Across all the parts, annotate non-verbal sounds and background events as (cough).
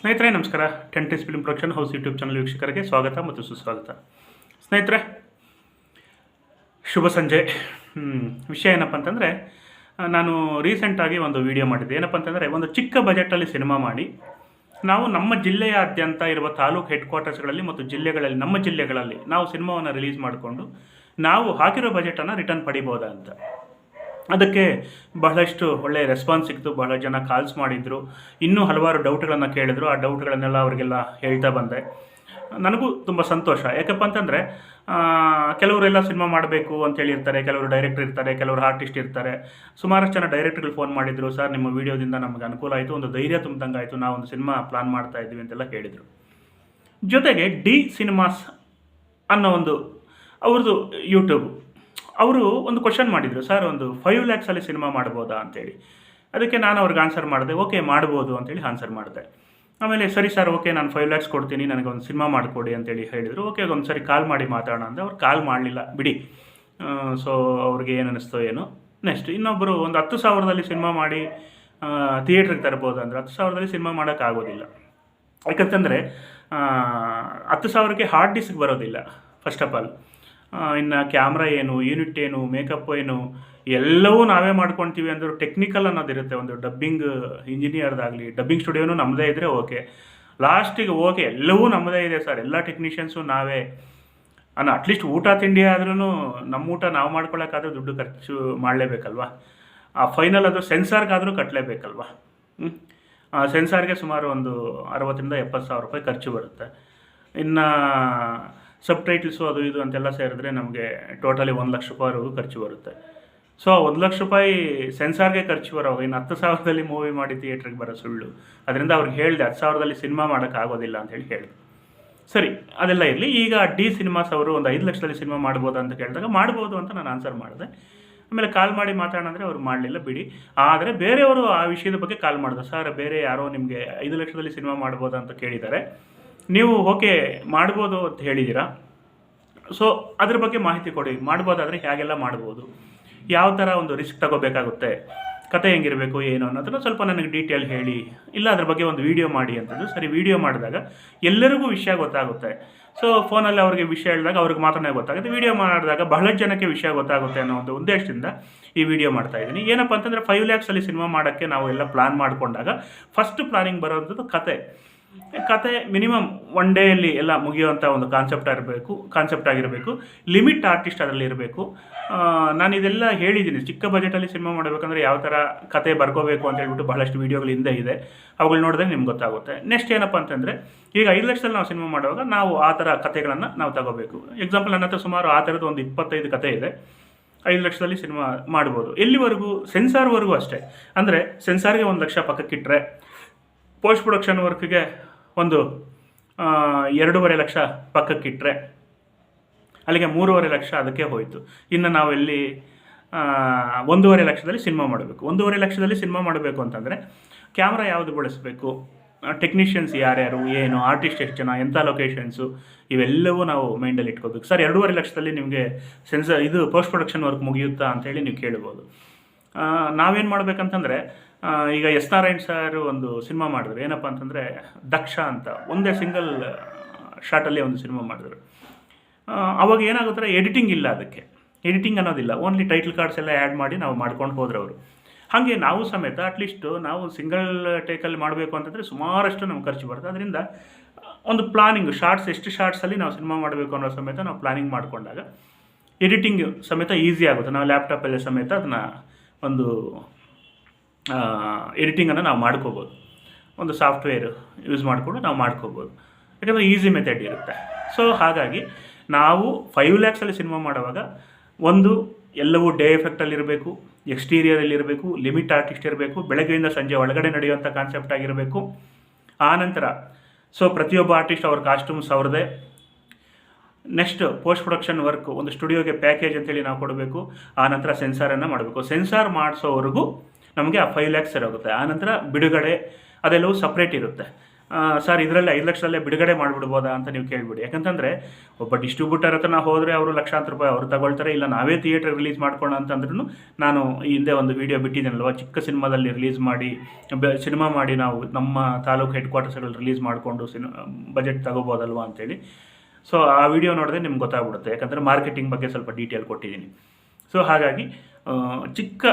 ಸ್ನೇಹಿತರೆ, ನಮಸ್ಕಾರ. ಟೆಂಟಿಸ್ film production house YouTube channel ವೀಕ್ಷಕರಿಗೆ ಸ್ವಾಗತ ಮತ್ತು ಸುಸ್ವಾಗತ. ಸ್ನೇಹಿತರೆ, ಶುಭ ಸಂಜೆ. ವಿಷಯ ಏನಪ್ಪ ಅಂತಂದರೆ ನಾನು ರೀಸೆಂಟಾಗಿ ಒಂದು ವಿಡಿಯೋ ಮಾಡಿದ್ದೆ. ಏನಪ್ಪ ಅಂತಂದರೆ, ಒಂದು ಚಿಕ್ಕ ಬಜೆಟಲ್ಲಿ ಸಿನಿಮಾ ಮಾಡಿ, ನಾವು ನಮ್ಮ ಜಿಲ್ಲೆಯಾದ್ಯಂತ ಇರುವ ತಾಲೂಕು ಹೆಡ್ ಕ್ವಾರ್ಟರ್ಸ್ಗಳಲ್ಲಿ ಮತ್ತು ಜಿಲ್ಲೆಗಳಲ್ಲಿ, ನಮ್ಮ ಜಿಲ್ಲೆಗಳಲ್ಲಿ ನಾವು ಸಿನಿಮಾವನ್ನು ರಿಲೀಸ್ ಮಾಡಿಕೊಂಡು, ನಾವು ಹಾಕಿರೋ ಬಜೆಟನ್ನು ರಿಟರ್ನ್ ಪಡಿಬೋದಾ ಅಂತ. ಅದಕ್ಕೆ ಬಹಳಷ್ಟು ಒಳ್ಳೆಯ ರೆಸ್ಪಾನ್ಸ್ ಸಿಕ್ತು ಬಹಳ ಜನ ಕಾಲ್ಸ್ ಮಾಡಿದರು. ಇನ್ನೂ ಹಲವಾರು ಡೌಟ್ಗಳನ್ನು ಕೇಳಿದ್ರು. ಆ ಡೌಟ್ಗಳನ್ನೆಲ್ಲ ಅವರಿಗೆಲ್ಲ ಹೇಳ್ತಾ ಬಂದೆ. ನನಗೂ ತುಂಬ ಸಂತೋಷ. ಯಾಕಪ್ಪ ಅಂತಂದರೆ ಕೆಲವರೆಲ್ಲ ಸಿನಿಮಾ ಮಾಡಬೇಕು ಅಂತ ಹೇಳಿರ್ತಾರೆ, ಕೆಲವರು ಡೈರೆಕ್ಟರ್ ಇರ್ತಾರೆ, ಕೆಲವರು ಆರ್ಟಿಸ್ಟ್ ಇರ್ತಾರೆ. ಸುಮಾರಷ್ಟು ಜನ ಡೈರೆಕ್ಟ್ಗಳು ಫೋನ್ ಮಾಡಿದರು, ಸರ್, ನಿಮ್ಮ ವಿಡಿಯೋದಿಂದ ನಮಗೆ ಅನುಕೂಲ ಆಯಿತು, ಒಂದು ಧೈರ್ಯ ತುಂಬ್ದಂಗೆ ಆಯಿತು ನಾವು ಒಂದು ಸಿನಿಮಾ ಪ್ಲಾನ್ ಮಾಡ್ತಾ ಇದ್ದೀವಿ ಅಂತೆಲ್ಲ ಹೇಳಿದರು. ಜೊತೆಗೆ ಡಿ ಸಿನಿಮಾಸ್ ಅನ್ನೋ ಒಂದು, ಅವ್ರದ್ದು ಯೂಟ್ಯೂಬ್ ಅವರು ಒಂದು ಕ್ವಶನ್ ಮಾಡಿದರು ಸರ್ ಒಂದು ಫೈವ್ ಲ್ಯಾಕ್ಸಲ್ಲಿ ಸಿನಿಮಾ ಮಾಡ್ಬೋದಾ? ಅಂತೇಳಿ. ಅದಕ್ಕೆ ನಾನು ಅವ್ರಿಗೆ ಆನ್ಸರ್ ಮಾಡಿದೆ ಓಕೆ ಮಾಡ್ಬೋದು, ಅಂತೇಳಿ ಆನ್ಸರ್ ಮಾಡಿದೆ. ಆಮೇಲೆ, ಸರಿ ಸರ್ ಓಕೆ ನಾನು ಫೈವ್ ಲ್ಯಾಕ್ಸ್ ಕೊಡ್ತೀನಿ, ನನಗೆ ಒಂದು ಸಿನಿಮಾ ಮಾಡಿಕೊಡಿ, ಅಂತೇಳಿ ಹೇಳಿದರು. ಓಕೆ ಒಂದು ಸರಿ ಕಾಲ್ ಮಾಡಿ ಮಾತಾಡೋಣ, ಅಂತ ಅವ್ರು ಕಾಲ್ ಮಾಡಲಿಲ್ಲ, ಬಿಡಿ. ಸೊ ಅವ್ರಿಗೆ ಏನು ಅನ್ನಿಸ್ತೋ ಏನು? ನೆಕ್ಸ್ಟ್ ಇನ್ನೊಬ್ಬರು ಒಂದು ಹತ್ತು ಸಾವಿರದಲ್ಲಿ ಸಿನಿಮಾ ಮಾಡಿ ಥಿಯೇಟ್ರಿಗೆ ತರ್ಬೋದು ಅಂದರೆ ಹತ್ತು ಸಾವಿರದಲ್ಲಿ ಸಿನಿಮಾ ಮಾಡೋಕ್ಕಾಗೋದಿಲ್ಲ ಯಾಕಂತಂದರೆ ಹತ್ತು ಸಾವಿರಕ್ಕೆ ಹಾರ್ಡ್ ಡಿಸ್ಕ್ ಬರೋದಿಲ್ಲ ಫಸ್ಟ್ ಆಫ್ ಆಲ್ ಇನ್ನು ಕ್ಯಾಮ್ರಾ ಏನು ಯೂನಿಟ್ ಏನು ಮೇಕಪ್ ಏನು, ಎಲ್ಲವೂ ನಾವೇ ಮಾಡ್ಕೊತೀವಿ ಅಂದ್ರೆ ಟೆಕ್ನಿಕಲ್ ಅನ್ನೋದಿರುತ್ತೆ ಒಂದು ಡಬ್ಬಿಂಗ್ ಇಂಜಿನಿಯರ್ದಾಗಲಿ ಡಬ್ಬಿಂಗ್ ಸ್ಟುಡಿಯೋನು ನಮ್ಮದೇ ಇದ್ದರೆ ಓಕೆ ಲಾಸ್ಟಿಗೆ ಓಕೆ ಎಲ್ಲವೂ ನಮ್ಮದೇ ಇದೆ ಸರ್ ಎಲ್ಲ ಟೆಕ್ನಿಷಿಯನ್ಸು ನಾವೇ. ಅನ್ನೋ ಅಟ್ಲೀಸ್ಟ್ ಊಟ, ತಿಂಡಿ ಆದ್ರೂ ನಮ್ಮ ಊಟ ನಾವು ಮಾಡ್ಕೊಳ್ಳೋಕ್ಕಾದ್ರೂ ದುಡ್ಡು ಖರ್ಚು ಮಾಡಲೇಬೇಕಲ್ವಾ? ಆ ಫೈನಲ್ ಅದು ಸೆನ್ಸಾರ್ಗಾದರೂ ಕಟ್ಟಲೇಬೇಕಲ್ವಾ ಸೆನ್ಸಾರ್ಗೆ ಸುಮಾರು ಒಂದು ಅರವತ್ತರಿಂದ ಎಪ್ಪತ್ತು ಸಾವಿರ ರೂಪಾಯಿ ಖರ್ಚು ಬರುತ್ತೆ. ಇನ್ನು ಸಬ್ ಟೈಟಲ್ಸು ಅದು ಇದು ಅಂತೆಲ್ಲ ಸೇರಿದ್ರೆ ನಮಗೆ ಟೋಟಲಿ ಒಂದು ಲಕ್ಷ ರೂಪಾಯಿವರೆಗೂ ಖರ್ಚು ಬರುತ್ತೆ. ಸೊ ಒಂದು ಲಕ್ಷ ರೂಪಾಯಿ ಸೆನ್ಸಾರ್ಗೆ ಖರ್ಚು ಬರೋವಾಗ ಇನ್ನು ಹತ್ತು ಸಾವಿರದಲ್ಲಿ ಮೂವಿ ಮಾಡಿ ಥಿಯೇಟ್ರಿಗೆ ಬರೋ ಸುಳ್ಳು, ಅದರಿಂದ ಅವ್ರಿಗೆ ಹೇಳಿದೆ ಹತ್ತು ಸಾವಿರದಲ್ಲಿ ಸಿನಿಮಾ ಮಾಡೋಕ್ಕಾಗೋದಿಲ್ಲ ಅಂತ ಹೇಳಿ ಹೇಳಿದೆ. ಸರಿ, ಅದೆಲ್ಲ ಇರಲಿ. ಈಗ ಡಿ ಸಿನಿಮಾಸ್ ಅವರು ಒಂದು ಐದು ಲಕ್ಷದಲ್ಲಿ ಸಿನಿಮಾ ಮಾಡ್ಬೋದು ಅಂತ ಕೇಳಿದಾಗ ಮಾಡ್ಬೋದು ಅಂತ ನಾನು ಆನ್ಸರ್ ಮಾಡಿದೆ. ಆಮೇಲೆ ಕಾಲ್ ಮಾಡಿ ಮಾತಾಡೋಣ ಅಂದರೆ ಅವ್ರು ಮಾಡಲಿಲ್ಲ, ಬಿಡಿ. ಆದರೆ ಬೇರೆಯವರು ಆ ವಿಷಯದ ಬಗ್ಗೆ ಕಾಲ್ ಮಾಡಿದೆ. ಸರ್, ಬೇರೆ ಯಾರೋ ನಿಮಗೆ ಐದು ಲಕ್ಷದಲ್ಲಿ ಸಿನಿಮಾ ಮಾಡ್ಬೋದಾ? ಅಂತ ಕೇಳಿದ್ದಾರೆ. ನೀವು ಓಕೆ ಮಾಡ್ಬೋದು ಅಂತ ಹೇಳಿದ್ದೀರಾ ಸೊ ಅದ್ರ ಬಗ್ಗೆ ಮಾಹಿತಿ ಕೊಡಿ. ಮಾಡ್ಬೋದಾದರೆ ಹೇಗೆಲ್ಲ ಮಾಡ್ಬೋದು? ಯಾವ ಥರ ಒಂದು ರಿಸ್ಕ್ ತಗೋಬೇಕಾಗುತ್ತೆ? ಕತೆ ಹೆಂಗಿರಬೇಕು, ಏನು ಅನ್ನೋದನ್ನು ಸ್ವಲ್ಪ ನನಗೆ ಡೀಟೇಲ್ ಹೇಳಿ. ಇಲ್ಲ ಅದ್ರ ಬಗ್ಗೆ ಒಂದು ವೀಡಿಯೋ ಮಾಡಿ ಅಂತಂದು ಸರಿ ವೀಡಿಯೋ ಮಾಡಿದಾಗ ಎಲ್ಲರಿಗೂ ವಿಷಯ ಗೊತ್ತಾಗುತ್ತೆ. ಸೊ ಫೋನಲ್ಲಿ ಅವರಿಗೆ ವಿಷಯ ಹೇಳಿದಾಗ ಅವ್ರಿಗೆ ಮಾತ್ರನೇ ಗೊತ್ತಾಗುತ್ತೆ. ವಿಡಿಯೋ ಮಾಡಿದಾಗ ಬಹಳಷ್ಟು ಜನಕ್ಕೆ ವಿಷಯ ಗೊತ್ತಾಗುತ್ತೆ ಅನ್ನೋ ಒಂದು ಉದ್ದೇಶದಿಂದ ಈ ವಿಡಿಯೋ ಮಾಡ್ತಾ ಇದ್ದೀನಿ. ಏನಪ್ಪ ಅಂತಂದರೆ ಫೈವ್ ಲ್ಯಾಕ್ಸಲ್ಲಿ ಸಿನಿಮಾ ಮಾಡೋಕ್ಕೆ ನಾವು ಎಲ್ಲ ಪ್ಲಾನ್ ಮಾಡಿಕೊಂಡಾಗ ಫಸ್ಟ್ ಪ್ಲಾನಿಂಗ್ ಬರೋಂಥದ್ದು ಕತೆ. ಕತೆ ಮಿನಿಮಮ್ ಒನ್ ಡೇಯಲ್ಲಿ ಎಲ್ಲ ಮುಗಿಯುವಂಥ ಒಂದು ಕಾನ್ಸೆಪ್ಟ್ ಆಗಿರಬೇಕು ಕಾನ್ಸೆಪ್ಟ್ ಆಗಿರಬೇಕು. ಲಿಮಿಟ್ ಆರ್ಟಿಸ್ಟ್ ಅದರಲ್ಲಿ ಇರಬೇಕು. ನಾನು ಇದೆಲ್ಲ ಹೇಳಿದ್ದೀನಿ. ಚಿಕ್ಕ ಬಜೆಟಲ್ಲಿ ಸಿನಿಮಾ ಮಾಡಬೇಕಂದ್ರೆ ಯಾವ ಥರ ಕತೆ ಬರ್ಕೋಬೇಕು ಅಂತ ಹೇಳ್ಬಿಟ್ಟು ಬಹಳಷ್ಟು ವೀಡಿಯೋಗಳು ಹಿಂದೆ ಇದೆ. ಅವುಗಳು ನೋಡಿದ್ರೆ ನಿಮ್ಗೆ ಗೊತ್ತಾಗುತ್ತೆ. ನೆಕ್ಸ್ಟ್ ಏನಪ್ಪ ಅಂತಂದರೆ, ಈಗ ಐದು ಲಕ್ಷದಲ್ಲಿ ನಾವು ಸಿನಿಮಾ ಮಾಡುವಾಗ ನಾವು ಆ ಥರ ಕತೆಗಳನ್ನು ನಾವು ತಗೋಬೇಕು. ಎಕ್ಸಾಂಪಲ್ ನನ್ನ ಹತ್ರ ಸುಮಾರು ಆ ಥರದ್ದು ಒಂದು ಇಪ್ಪತ್ತೈದು ಕತೆ ಇದೆ. ಐದು ಲಕ್ಷದಲ್ಲಿ ಸಿನಿಮಾ ಮಾಡ್ಬೋದು. ಎಲ್ಲಿವರೆಗೂ? ಸೆನ್ಸಾರ್ವರೆಗೂ ಅಷ್ಟೇ. ಅಂದರೆ ಸೆನ್ಸಾರ್ಗೆ ಒಂದು ಲಕ್ಷ ಪಕ್ಕಕ್ಕಿಟ್ಟರೆ ಪೋಸ್ಟ್ ಪ್ರೊಡಕ್ಷನ್ ವರ್ಕ್ಗೆ ಒಂದು ಎರಡೂವರೆ ಲಕ್ಷ ಪಕ್ಕಕ್ಕಿಟ್ಟರೆ ಅಲ್ಲಿಗೆ ಮೂರುವರೆ ಲಕ್ಷ ಅದಕ್ಕೆ ಹೋಯಿತು. ಇನ್ನು ನಾವು ಎಲ್ಲಿ ಆ, ಒಂದೂವರೆ ಲಕ್ಷದಲ್ಲಿ ಸಿನಿಮಾ ಮಾಡಬೇಕು. ಒಂದೂವರೆ ಲಕ್ಷದಲ್ಲಿ ಸಿನಿಮಾ ಮಾಡಬೇಕು ಅಂತಂದರೆ ಕ್ಯಾಮ್ರಾ ಯಾವುದು ಬಳಸಬೇಕು? ಟೆಕ್ನಿಷಿಯನ್ಸ್ ಯಾರ್ಯಾರು? ಏನು? ಆರ್ಟಿಸ್ಟ್ ಎಷ್ಟು ಜನ? ಎಂಥ ಲೊಕೇಶನ್ಸು ಇವೆಲ್ಲವೂ ನಾವು ಮೈಂಡಲ್ಲಿ ಇಟ್ಕೋಬೇಕು. ಸರ್ ಎರಡೂವರೆ ಲಕ್ಷದಲ್ಲಿ ನಿಮಗೆ ಸೆನ್ಸರ್ ಇದು ಪೋಸ್ಟ್ ಪ್ರೊಡಕ್ಷನ್ ವರ್ಕ್ ಮುಗಿಯುತ್ತಾ ಅಂತೇಳಿ ನೀವು ಕೇಳ್ಬೋದು. ನಾವೇನು ಮಾಡಬೇಕಂತಂದರೆ ಈಗ ಎಸ್ ನಾರಾಯಣ್ ಸರ್ ಒಂದು ಸಿನಿಮಾ ಮಾಡಿದ್ರು. ಏನಪ್ಪ ಅಂತಂದರೆ ದಕ್ಷ ಅಂತ. ಒಂದೇ ಸಿಂಗಲ್ ಶಾರ್ಟಲ್ಲಿ ಒಂದು ಸಿನಿಮಾ ಮಾಡಿದ್ರು. ಅವಾಗ ಏನಾಗುತ್ತೆ ಎಡಿಟಿಂಗ್ ಇಲ್ಲ ಅದಕ್ಕೆ. ಎಡಿಟಿಂಗ್ ಅನ್ನೋದಿಲ್ಲ. ಓನ್ಲಿ ಟೈಟಲ್ ಕಾರ್ಡ್ಸ್ ಎಲ್ಲ ಆ್ಯಡ್ ಮಾಡಿ ನಾವು ಮಾಡ್ಕೊಂಡು ಹೋದ್ರೆ ಅವರು. ಹಾಗೆ ನಾವು ಸಮೇತ ಅಟ್ಲೀಸ್ಟು ನಾವು ಸಿಂಗಲ್ ಟೇಕಲ್ಲಿ ಮಾಡಬೇಕು ಅಂತಂದರೆ ಸುಮಾರಷ್ಟು ನಮ್ಗೆ ಖರ್ಚು ಬರುತ್ತೆ. ಅದರಿಂದ ಒಂದು ಪ್ಲಾನಿಂಗ್, ಶಾರ್ಟ್ಸ್, ಎಷ್ಟು ಶಾರ್ಟ್ಸಲ್ಲಿ ನಾವು ಸಿನಿಮಾ ಮಾಡಬೇಕು ಅನ್ನೋ ಸಮೇತ ನಾವು ಪ್ಲಾನಿಂಗ್ ಮಾಡಿಕೊಂಡಾಗ ಎಡಿಟಿಂಗ್ ಸಮೇತ ಈಸಿ ಆಗುತ್ತೆ. ನಾವು ಲ್ಯಾಪ್ಟಾಪಲ್ಲೇ ಸಮೇತ ಅದನ್ನು ಒಂದು ಎಡಿಟಿಂಗನ್ನು ನಾವು ಮಾಡ್ಕೋಬೋದು. ಒಂದು ಸಾಫ್ಟ್ವೇರ್ ಯೂಸ್ ಮಾಡಿಕೊಂಡು ನಾವು ಮಾಡ್ಕೋಬೋದು. ಯಾಕಂದರೆ ಈಸಿ ಮೆಥಡ್ ಇರುತ್ತೆ. ಸೊ ಹಾಗಾಗಿ ನಾವು ಫೈವ್ ಲ್ಯಾಕ್ಸಲ್ಲಿ ಸಿನಿಮಾ ಮಾಡುವಾಗ ಒಂದು ಎಲ್ಲವೂ ಡೇ ಎಫೆಕ್ಟಲ್ಲಿರಬೇಕು ಎಕ್ಸ್ಟೀರಿಯರಲ್ಲಿ ಇರಬೇಕು ಲಿಮಿಟ್ ಆರ್ಟಿಸ್ಟ್ ಇರಬೇಕು ಬೆಳಗ್ಗೆಯಿಂದ ಸಂಜೆ ಒಳಗಡೆ ನಡೆಯುವಂಥ ಕಾನ್ಸೆಪ್ಟ್ ಆಗಿರಬೇಕು. ಆನಂತರ ಸೊ ಪ್ರತಿಯೊಬ್ಬ ಆರ್ಟಿಸ್ಟ್ ಅವ್ರ ಕಾಸ್ಟ್ಯೂಮ್ಸ್ ಅವ್ರದ್ದೇ. ನೆಕ್ಸ್ಟ್ ಪೋಸ್ಟ್ ಪ್ರೊಡಕ್ಷನ್ ವರ್ಕ್ ಒಂದು ಸ್ಟುಡಿಯೋಗೆ ಪ್ಯಾಕೇಜ್ ಅಂತೇಳಿ ನಾವು ಕೊಡಬೇಕು. ಆ ನಂತರ ಸೆನ್ಸಾರನ್ನು ಮಾಡಬೇಕು. ಸೆನ್ಸಾರ್ ಮಾಡಿಸೋವರೆಗೂ ನಮಗೆ ಆ ಫೈವ್ ಲ್ಯಾಕ್ಸ್ ಆ ಆನಂತರ ಬಿಡುಗಡೆ ಅದೆಲ್ಲವೂ ಸಪ್ರೇಟ್ ಇರುತ್ತೆ. ಸರ್, ಇದರಲ್ಲಿ ಐದು ಲಕ್ಷದಲ್ಲೇ ಬಿಡುಗಡೆ ಮಾಡಿಬಿಡ್ಬೋದಾ ಅಂತ ನೀವು ಕೇಳ್ಬಿಡಿ. ಯಾಕಂತಂದರೆ ಒಬ್ಬ ಡಿಸ್ಟ್ರಿಬ್ಯೂಟರ್ ಹತ್ರ ನಾವು ಹೋದರೆ ಅವರು ಲಕ್ಷಾಂತರ ರೂಪಾಯಿ ಅವರು ತಗೊಳ್ತಾರೆ, ಇಲ್ಲ ನಾವೇ ಥಿಯೇಟರ್ ರಿಲೀಸ್ ಮಾಡ್ಕೊಳ್ಳೋ ಅಂತಂದ್ರೂ ನಾನು ಹಿಂದೆ ಒಂದು ವೀಡಿಯೋ ಬಿಟ್ಟಿದ್ದೀನಲ್ವ? ಚಿಕ್ಕ ಸಿನಿಮಾದಲ್ಲಿ ರಿಲೀಸ್ ಮಾಡಿ ಸಿನಿಮಾ ಮಾಡಿ ನಾವು ನಮ್ಮ ತಾಲೂಕು ಹೆಡ್ ಕ್ವಾರ್ಟರ್ಸ್ಗಳಲ್ಲಿ ರಿಲೀಸ್ ಮಾಡಿಕೊಂಡು ಸಿನಿ ಬಜೆಟ್ ತಗೋಬೋದಲ್ವ ಅಂತೇಳಿ. ಸೊ ಆ ವಿಡಿಯೋ ನೋಡಿದ್ರೆ ನಿಮ್ಗೆ ಗೊತ್ತಾಗ್ಬಿಡುತ್ತೆ. ಯಾಕಂದರೆ ಮಾರ್ಕೆಟಿಂಗ್ ಬಗ್ಗೆ ಸ್ವಲ್ಪ ಡೀಟೇಲ್ ಕೊಟ್ಟಿದ್ದೀನಿ. ಸೊ ಹಾಗಾಗಿ ಚಿಕ್ಕ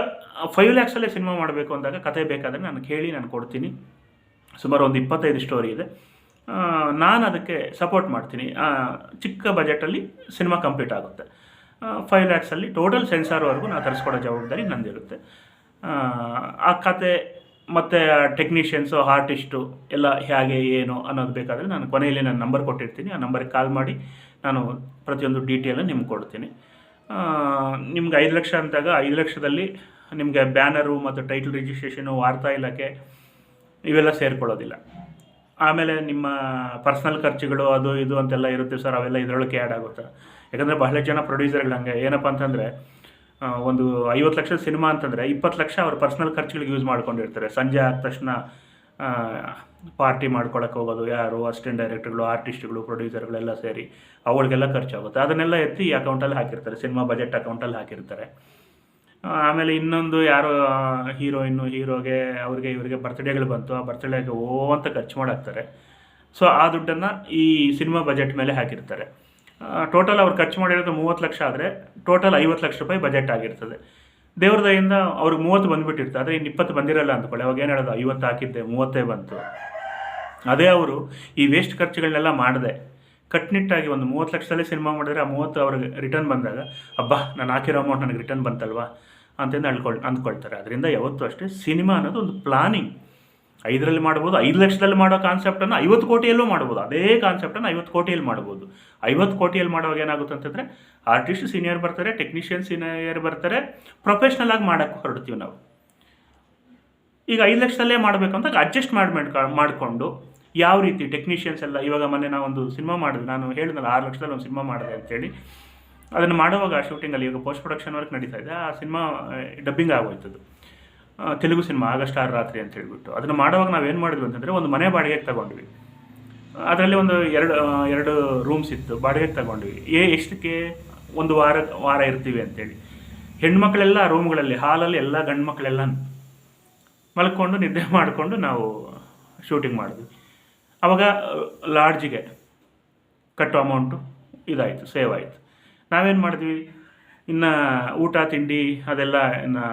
ಫೈವ್ ಲ್ಯಾಕ್ಸಲ್ಲೇ ಸಿನಿಮಾ ಮಾಡಬೇಕು ಅಂದಾಗ ಕತೆ ಬೇಕಾದರೆ ನಾನು ಕೇಳಿ ನಾನು ಕೊಡ್ತೀನಿ. ಸುಮಾರು ಒಂದು ಇಪ್ಪತ್ತೈದು ಸ್ಟೋರಿ ಇದೆ. ನಾನು ಅದಕ್ಕೆ ಸಪೋರ್ಟ್ ಮಾಡ್ತೀನಿ. ಚಿಕ್ಕ ಬಜೆಟಲ್ಲಿ ಸಿನಿಮಾ ಕಂಪ್ಲೀಟ್ ಆಗುತ್ತೆ. ಫೈವ್ ಲ್ಯಾಕ್ಸಲ್ಲಿ ಟೋಟಲ್ ಸೆನ್ಸಾರ್ವರೆಗೂ ನಾನು ತರಿಸ್ಕೊಡೋ ಜವಾಬ್ದಾರಿ ನಂದಿರುತ್ತೆ. ಆ, ಕತೆ ಮತ್ತು ಟೆಕ್ನಿಷಿಯನ್ಸು ಆರ್ಟಿಸ್ಟು ಎಲ್ಲ ಹೇಗೆ ಏನು ಅನ್ನೋದು ಬೇಕಾದರೆ ನಾನು ಕೊನೆಯಲ್ಲಿ ನಾನು ನಂಬರ್ ಕೊಟ್ಟಿರ್ತೀನಿ. ಆ ನಂಬರಿಗೆ ಕಾಲ್ ಮಾಡಿ ನಾನು ಪ್ರತಿಯೊಂದು ಡೀಟೇಲನ್ನು ನಿಮ್ಗೆ ಕೊಡ್ತೀನಿ. ನಿಮ್ಗೆ ಐದು ಲಕ್ಷ ಅಂದಾಗ ಐದು ಲಕ್ಷದಲ್ಲಿ ನಿಮಗೆ ಬ್ಯಾನರು ಮತ್ತು ಟೈಟಲ್ ರಿಜಿಸ್ಟ್ರೇಷನು ವಾರ್ತಾ ಇಲಾಖೆ ಇವೆಲ್ಲ ಸೇರ್ಕೊಳ್ಳೋದಿಲ್ಲ. ಆಮೇಲೆ ನಿಮ್ಮ ಪರ್ಸ್ನಲ್ ಖರ್ಚುಗಳು ಅದು ಇದು ಅಂತೆಲ್ಲ ಇರುತ್ತೆ ಸರ್, ಅವೆಲ್ಲ ಇದರೊಳಗೆ ಆ್ಯಡ್ ಆಗುತ್ತೆ. ಯಾಕಂದರೆ ಬಹಳ ಜನ ಪ್ರೊಡ್ಯೂಸರ್ಗಳು ಹಂಗೆ. ಏನಪ್ಪ ಅಂತಂದರೆ ಒಂದು ಐವತ್ತು ಲಕ್ಷದ ಸಿನಿಮಾ ಅಂತಂದರೆ ಇಪ್ಪತ್ತು ಲಕ್ಷ ಅವ್ರ ಪರ್ಸ್ನಲ್ ಖರ್ಚುಗಳಿಗೆ ಯೂಸ್ ಮಾಡ್ಕೊಂಡಿರ್ತಾರೆ. ಸಂಜೆ ಆದ ತಕ್ಷಣ ಪಾರ್ಟಿ ಮಾಡ್ಕೊಳಕ್ಕೆ ಹೋಗೋದು ಯಾರು ಅಸಿಸ್ಟೆಂಟ್ ಡೈರೆಕ್ಟರ್ಗಳು ಆರ್ಟಿಸ್ಟ್ಗಳು ಪ್ರೊಡ್ಯೂಸರ್ಗಳೆಲ್ಲ ಸೇರಿ ಅವಳಿಗೆಲ್ಲ ಖರ್ಚಾಗುತ್ತೆ. ಅದನ್ನೆಲ್ಲ ಎತ್ತಿ ಈ ಅಕೌಂಟಲ್ಲಿ ಹಾಕಿರ್ತಾರೆ. ಸಿನಿಮಾ ಬಜೆಟ್ ಅಕೌಂಟಲ್ಲಿ ಹಾಕಿರ್ತಾರೆ. ಆಮೇಲೆ ಇನ್ನೊಂದು ಯಾರೋ ಹೀರೋಯಿನ್ನು ಹೀರೋಗೆ, ಅವ್ರಿಗೆ ಇವರಿಗೆ ಬರ್ತ್ಡೇಗಳು ಬಂತು. ಆ ಬರ್ತ್ಡೇಗೆ ಓ ಅಂತ ಖರ್ಚು ಮಾಡಾಕ್ತಾರೆ. ಸೊ ಆ ದುಡ್ಡನ್ನು ಈ ಸಿನಿಮಾ ಬಜೆಟ್ ಮೇಲೆ ಹಾಕಿರ್ತಾರೆ. ಟೋಟಲ್ ಅವ್ರು ಖರ್ಚು ಮಾಡಿರೋದು ಮೂವತ್ತು ಲಕ್ಷ ಆದರೆ ಟೋಟಲ್ ಐವತ್ತು ಲಕ್ಷ ರೂಪಾಯಿ ಬಜೆಟ್ ಆಗಿರ್ತದೆ. ದೇವ್ರ ದಯಿಂದ ಅವ್ರಿಗೆ ಮೂವತ್ತು ಬಂದುಬಿಟ್ಟಿರ್ತಾರೆ ಆದರೆ ಇನ್ನು ಇಪ್ಪತ್ತು ಬಂದಿರಲ್ಲ ಅಂದ್ಕೊಳ್ಳಿ. ಅವಾಗ ಏನು ಹೇಳೋದು? ಐವತ್ತು ಹಾಕಿದ್ದೆ, ಮೂವತ್ತೇ ಬಂತು. ಅದೇ ಅವರು ಈ ವೇಸ್ಟ್ ಖರ್ಚುಗಳನ್ನೆಲ್ಲ ಮಾಡಿದೆ. ಕಟ್ನಿಟ್ಟಾಗಿ ಒಂದು ಮೂವತ್ತು ಲಕ್ಷದಲ್ಲಿ ಸಿನಿಮಾ ಮಾಡಿದ್ರೆ ಆ ಮೂವತ್ತು ಅವ್ರಿಗೆ ರಿಟರ್ನ್ ಬಂದಾಗ, ಅಬ್ಬಾ, ನಾನು ಹಾಕಿರೋ ಅಮೌಂಟ್ ನನಗೆ ರಿಟರ್ನ್ ಬಂತಲ್ವಾ? ಅಂತಂದು ಅಳ್ಕೊಳ್, ಅಂದ್ಕೊಳ್ತಾರೆ. ಅದರಿಂದ ಯಾವತ್ತೂ ಅಷ್ಟೇ ಸಿನಿಮಾ ಅನ್ನೋದು ಒಂದು ಪ್ಲಾನಿಂಗ್. ಐದರಲ್ಲಿ ಮಾಡ್ಬೋದು, ಐದು ಲಕ್ಷದಲ್ಲಿ ಮಾಡೋ ಕಾನ್ಸೆಪ್ಟನ್ನು ಐವತ್ತು ಕೋಟಿಯಲ್ಲೂ ಮಾಡ್ಬೋದು. ಅದೇ ಕಾನ್ಸೆಪ್ಟನ್ನು ಐವತ್ತು ಕೋಟಿಯಲ್ಲಿ ಮಾಡ್ಬೋದು. ಐವತ್ತು ಕೋಟಿಯಲ್ಲಿ ಮಾಡೋವಾಗ ಏನಾಗುತ್ತೆ ಅಂತಂದರೆ ಆರ್ಟಿಸ್ಟ್ ಸೀನಿಯರ್ ಬರ್ತಾರೆ ಟೆಕ್ನಿಷಿಯನ್ ಸೀನಿಯರ್ ಬರ್ತಾರೆ ಪ್ರೊಫೆಷ್ನಲ್ ಆಗಿ ಮಾಡೋಕ್ಕೆ ಹೊರಡ್ತೀವಿ ನಾವು. ಈಗ ಐದು ಲಕ್ಷದಲ್ಲೇ ಮಾಡಬೇಕು ಅಂತ ಅಡ್ಜಸ್ಟ್ ಮಾಡಿ ಮಾಡಿಕೊಂಡು ಯಾವ ರೀತಿ ಟೆಕ್ನಿಷಿಯನ್ಸ್ ಎಲ್ಲ, ಇವಾಗ ಮೊನ್ನೆ ನಾವೊಂದು ಸಿನಿಮಾ ಮಾಡಿದ್ವಿ. ನಾನು ಹೇಳಿದ್ನಲ್ಲ, ಆರು ಲಕ್ಷದಲ್ಲಿ ಒಂದು ಸಿನಿಮಾ ಮಾಡಿದೆ ಅಂತೇಳಿ. ಅದನ್ನು ಮಾಡುವಾಗ ಶೂಟಿಂಗಲ್ಲಿ ಈಗ ಪೋಸ್ಟ್ ಪ್ರೊಡಕ್ಷನ್ ವರ್ಕ್ ನಡೀತಾ ಇದೆ. ಆ ಸಿನಿಮಾ ಡಬ್ಬಿಂಗ್ ಆಗೋಯ್ತದು ತೆಲುಗು ಸಿನಿಮಾ ಆಗಸ್ಟ್ ಆರು ರಾತ್ರಿ ಅಂತ ಹೇಳಿಬಿಟ್ಟು. ಅದನ್ನು ಮಾಡುವಾಗ ಏನು ಮಾಡಿದ್ವಿ ಅಂತಂದರೆ ಒಂದು ಮನೆ ಬಾಡಿಗೆಗೆ ತಗೊಂಡ್ವಿ. ಅದರಲ್ಲಿ ಒಂದು ಎರಡು ಎರಡು ರೂಮ್ಸ್ ಇತ್ತು, ಬಾಡಿಗೆಗೆ ತಗೊಂಡ್ವಿ. ಏ, ಎಷ್ಟಕ್ಕೆ? ಒಂದು ವಾರ ವಾರ ಇರ್ತೀವಿ ಅಂತೇಳಿ. ಹೆಣ್ಮಕ್ಳೆಲ್ಲ ರೂಮ್ಗಳಲ್ಲಿ ಹಾಲಲ್ಲಿ ಎಲ್ಲ ಗಂಡು ಮಕ್ಕಳೆಲ್ಲ ಮಲ್ಕೊಂಡು ನಿದ್ದೆ (laughs) ಮಾಡಿಕೊಂಡು ನಾವು ಶೂಟಿಂಗ್ ಮಾಡಿದ್ವಿ. ಆವಾಗ ಲಾಡ್ಜಿಗೆ ಕಟ್ಟೋ ಅಮೌಂಟು ಇದಾಯಿತು ಸೇವ್ ಆಯಿತು. ನಾವೇನು ಮಾಡಿದ್ವಿ? ಇನ್ನು ಊಟ, ತಿಂಡಿ ಅದೆಲ್ಲ ಇನ್ನು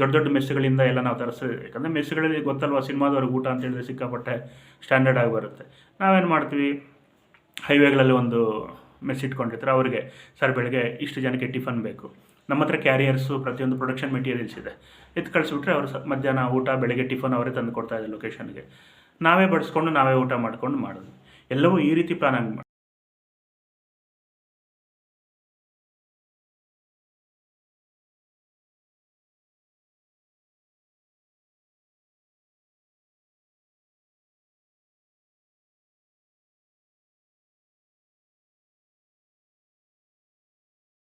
ದೊಡ್ಡ ದೊಡ್ಡ ಮೆಸ್ಸುಗಳಿಂದ ಎಲ್ಲ ನಾವು ತರಿಸ್ತೀವಿ ಯಾಕಂದರೆ ಮೆಸ್ಸುಗಳಲ್ಲಿ ಗೊತ್ತಲ್ವ ಸಿನಿಮಾದವ್ರಿಗೆ ಊಟ ಅಂತ ಹೇಳಿದ್ರೆ ಸಿಕ್ಕಾಪಟ್ಟೆ ಸ್ಟ್ಯಾಂಡರ್ಡ್ ಆಗಿ ಬರುತ್ತೆ. ನಾವೇನು ಮಾಡ್ತೀವಿ? ಹೈವೇಗಳಲ್ಲಿ ಒಂದು ಮೆಸ್ ಇಟ್ಕೊಂಡಿರ್ತಾರೆ. ಅವರಿಗೆ ಸರ್ ಬೆಳಗ್ಗೆ ಇಷ್ಟು ಜನಕ್ಕೆ ಟಿಫನ್ ಬೇಕು. ನಮ್ಮ ಹತ್ರ ಕ್ಯಾರಿಯರ್ಸು ಪ್ರತಿಯೊಂದು ಪ್ರೊಡಕ್ಷನ್ ಮೆಟೀರಿಯಲ್ಸ್ ಇದೆ. ಎತ್ತು ಕಳಿಸ್ಬಿಟ್ರೆ ಅವರು ಮಧ್ಯಾಹ್ನ ಊಟ, ಬೆಳಗ್ಗೆ ಟಿಫನ್ ಅವರೇ ತಂದು ಕೊಡ್ತಾ ಇದ್ದಾರೆ ಲೊಕೇಶನ್ಗೆ. ನಾವೇ ಬಡಿಸ್ಕೊಂಡು ನಾವೇ ಊಟ ಮಾಡ್ಕೊಂಡು ಮಾಡೋದು. ಎಲ್ಲವೂ ಈ ರೀತಿ ಪ್ಲಾನ್ ಆಗಿ